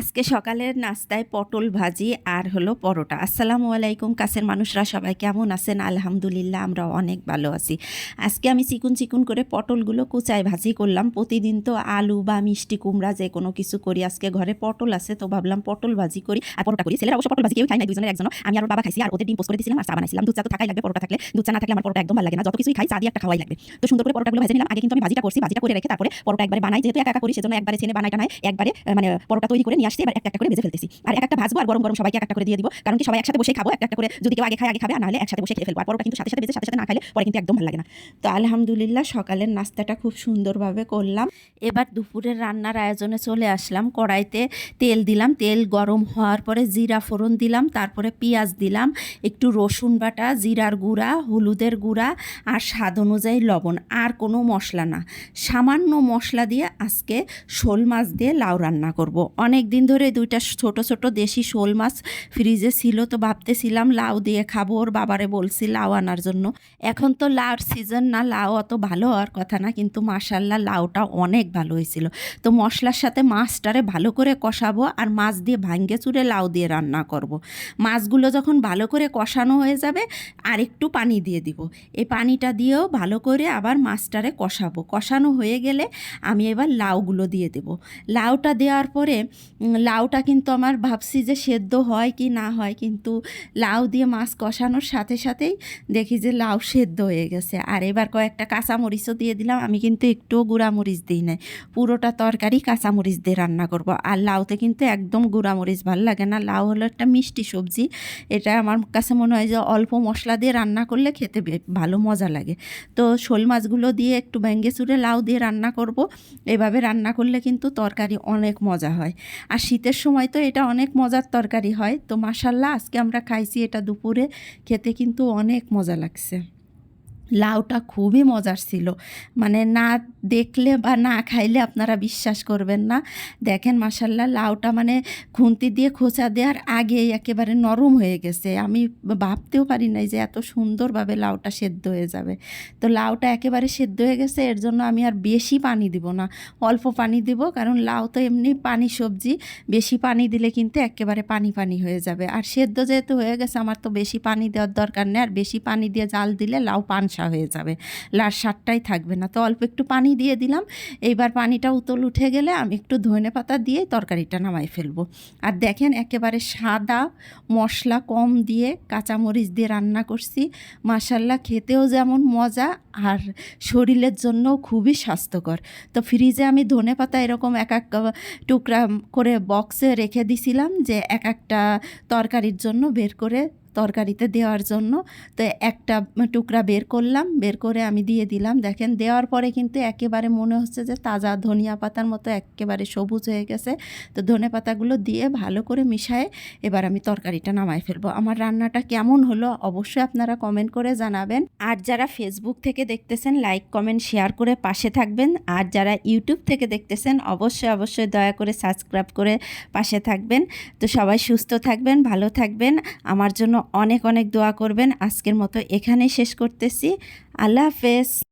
আজকে সকালের নাস্তায় পটল ভাজি আর হলো পরোটা। আসসালামু আলাইকুম, কাছের মানুষরা সবাই কেমন আছেন? আলহামদুলিল্লাহ আমরা অনেক ভালো আছি। আজকে আমি চিকুন চিকুন করে পটলগুলো কুচায় ভাজি করলাম। প্রতিদিন তো আলু বা মিষ্টি, কুমড়া যে কোনো কিছু করি। আজকে ঘরে পটল আছে, তো ভাবলাম পটল ভাজি করি আর পরোটা করি। ছেলেরা অবশ্য পটল ভাজি কেউ খাই না দুজনের একজন আমি আর বাবা খাইছি আর ওদের ডিম পোস্ট করে দিয়েছিলাম আর চা বানাইছিলাম। দুধ চা তো থাকাই লাগবে, পরোটা থাকলে। দুধ চা না থাকলে আমার পরোটা একদম ভালো লাগে না। যত কিছুই খাই, চা দিয়ে একটা খাওয়াই লাগবে। তো সুন্দর করে পরোটাগুলো ভেজে নিলাম। আগে কিন্তু আমি ভাজিটা করছি, ভাজিটা করে রেখে তারপরে পরোটা একবারে বানাই। যেহেতু একা করি, সেজন্য একবারে ছেনে বানাইটা নাই। একবারে মানে পরোটা তৈরি করে নিয়ে আসছি এবার একটা করে ভেজে ফেলতেছি। আর এক একটা ভাজবো আর গরম গরম সবাইকে এক একটা করে দিয়ে দিব। কারণ কি সবাই একসাথে বসে খাব একটা করে যদি কেউ আগে খায়, আগে খাবে, আর নাহলে একসাথে বসে খেয়ে ফেলব। আর কিন্তু সাথে সাথে ভেজে সাথে সাথে না খাইলে পরে কিন্তু একদম ভালো লাগে না। তো আলহামদুলিল্লাহ সকালের নাস্তাটা খুব সুন্দরভাবে করলাম। এবার দুপুরের রান্নার আয়োজনে চলে আসলাম। কড়াইতে তেল দিলাম। তেল গরম হওয়ার পরে জিরা ফোড়ন দিলাম। তারপরে পেঁয়াজ দিলাম। একটু রসুন বাটা, জিরার গুঁড়া, হলুদের গুঁড়া আর স্বাদ অনুযায়ী লবণ। আর কোনো মশলা না। সামান্য মশলা দিয়ে আজকে শোল মাছ দিয়ে লাউ রান্না করব। অনেক দিন ধরে দুইটা ছোট ছোট দেশি শোল মাছ ফ্রিজে ছিল, তো ভাবতেছিলাম লাউ দিয়ে খাব। ওর বাবারে বলছি লাউ আনার জন্য। এখন তো লাউর সিজন না, লাউ অত ভালো হওয়ার কথা না, কিন্তু মাসাল্লাহ লাউটা অনেক ভালো হয়েছিল। তো মশলার সাথে মাছটারে ভালো করে কষাবো আর মাছ দিয়ে ভাঙ্গে চুরে লাউ দিয়ে রান্না করব। মাছগুলো যখন ভালো করে কষানো হয়ে যাবে আর একটু পানি দিয়ে দিব। এই পানিটা দিয়েও ভালো করে আবার মাছটারে কষাবো। কষানো হয়ে গেলে আমি এবার লাউগুলো দিয়ে দেব। লাউটা দেওয়ার পরে লাউটা কিন্তু আমার ভাবছি যে সেদ্ধ হয় কি না হয়, কিন্তু লাউ দিয়ে মাছ কষানোর সাথে সাথেই দেখি যে লাউ সেদ্ধ হয়ে গেছে। আর এবার কয়েকটা কাঁচামরিচও দিয়ে দিলাম, আমি কিন্তু একটুও গুঁড়ামরিচ দিই নাই। পুরোটা তরকারি কাঁচামরিচ দিয়ে রান্না করব। আর লাউতে কিন্তু একদম গুঁড়ামরিচ ভালো লাগে না। লাউ হলো একটা মিষ্টি সবজি, এটা আমার কাছে মনে হয় যে অল্প মশলা দিয়ে রান্না করলে খেতে ভালো মজা লাগে। তো শোল মাছগুলো দিয়ে একটু ভেঙ্গে চুরে লাউ দিয়ে রান্না করব। এভাবে রান্না করলে কিন্তু তরকারি অনেক মজা হয়। আর শীতের সময় তো এটা অনেক মজার তরকারি হয়। তো মাসাল্লাহ আজকে আমরা খাইছি এটা দুপুরে। খেতে কিন্তু অনেক মজা লাগছে। লাউটা খুবই মজার ছিল। মানে না দেখলে বা না খাইলে আপনারা বিশ্বাস করবেন না। দেখেন মাসাল্লাহ লাউটা মানে খুন্তি দিয়ে খোঁচা দেওয়ার আগেই একেবারে নরম হয়ে গেছে। আমি ভাবতেও পারি নাই যে এত সুন্দরভাবে লাউটা সেদ্ধ হয়ে যাবে। তো লাউটা একেবারে সেদ্ধ হয়ে গেছে, এর জন্য আমি আর বেশি পানি দিব না। অল্প পানি দিব, কারণ লাউ তো এমনি পানি সবজি, বেশি পানি দিলে কিন্তু একেবারে পানি পানি হয়ে যাবে। আর সেদ্ধ যেহেতু হয়ে গেছে, আমার তো বেশি পানি দেওয়ার দরকার নেই। আর বেশি পানি দিয়ে জাল দিলে লাউ পানসা হয়ে যাবে। লার স্বাদটাই থাকবে না। তো অল্প একটু পানি দিয়ে দিলাম। এইবার পানিটা উতল উঠে গেলে আমি একটু ধনে পাতা দিয়ে তরকারিটা নামাই ফেলব। আর দেখেন একেবারে সাদা মশলা কম দিয়ে কাঁচামরিচ দিয়ে রান্না করছি। মাসাল্লাহ খেতেও যেমন মজা আর শরীরের জন্য খুবই স্বাস্থ্যকর। তো ফ্রিজে আমি ধনে পাতা এরকম এক এক টুকরা করে বক্সে রেখে দিছিলাম যে এক একটা তরকারির জন্য বের করে তরকারিতে দেওয়ার জন্য। তো একটা টুকরা বের করলাম, বের করে আমি দিয়ে দিলাম। দেখেন, দেওয়ার পরে কিন্তু একেবারে মনে হচ্ছে যে তাজা ধনিয়া পাতার মতো একেবারে সবুজ হয়ে গেছে। তো ধনে পাতাগুলো দিয়ে ভালো করে মিশায়ে এবার আমি তরকারিটা নামাই ফেলব। আমার রান্নাটা কেমন হলো অবশ্যই আপনারা কমেন্ট করে জানাবেন। আর যারা ফেসবুক থেকে দেখতেছেন, লাইক, কমেন্ট, শেয়ার করে পাশে থাকবেন। আর যারা ইউটিউব থেকে দেখতেছেন, অবশ্যই অবশ্যই দয়া করে সাবস্ক্রাইব করে পাশে থাকবেন। তো সবাই সুস্থ থাকবেন, ভালো থাকবেন। আমার জন্য অনেক অনেক দোয়া করবেন। আজকের মতো এখানেই শেষ করতেছি। আল্লাহ হাফেজ।